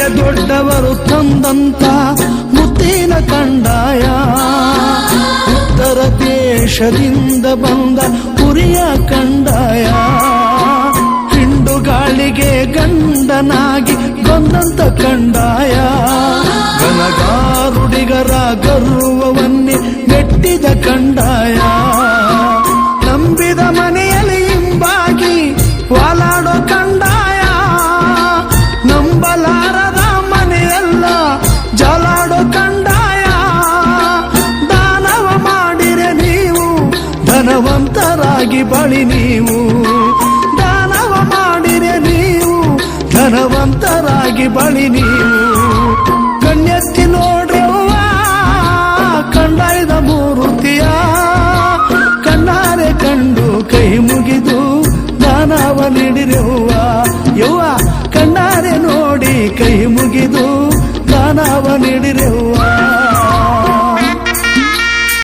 ದೊಡ್ಡವರು ತಂದಂತ ಮುತ್ತಿನ ಕಂಡಾಯ. ಉತ್ತರ ದೇಶದಿಂದ ಬಂದ ಪುರಿಯ ಕಂಡಾಯ. ಹಿಂಡು ಗಾಳಿಗೆ ಗಂಡನಾಗಿ ಬಂದಂತ ಕಂಡಾಯ. ಗನಗಾರುಡಿಗರ ಗರ್ವವನ್ನೇ ನೆಟ್ಟಿದ ಕಂಡಾಯ. ಧನವಂತರಾಗಿ ಬಳಿ ನೀವು ದಾನವ ಮಾಡಿರೆ ನೀವು ಧನವಂತರಾಗಿ ಬಳಿ ನೀವು. ಕಣ್ಣೆತ್ತಿ ನೋಡ್ರಿ ಅವ್ವ, ಕಂಡಾಯ್ದ ಮೂರುತಿಯ ಕಣ್ಣಾರೆ ಕಂಡು ಕೈ ಮುಗಿದು ದಾನವ ನೀಡಿರೆವ್ವ. ಯುವ ಕಣ್ಣಾರೆ ನೋಡಿ ಕೈ ಮುಗಿದು ದಾನವ ನೀಡಿರೆವ್ವ.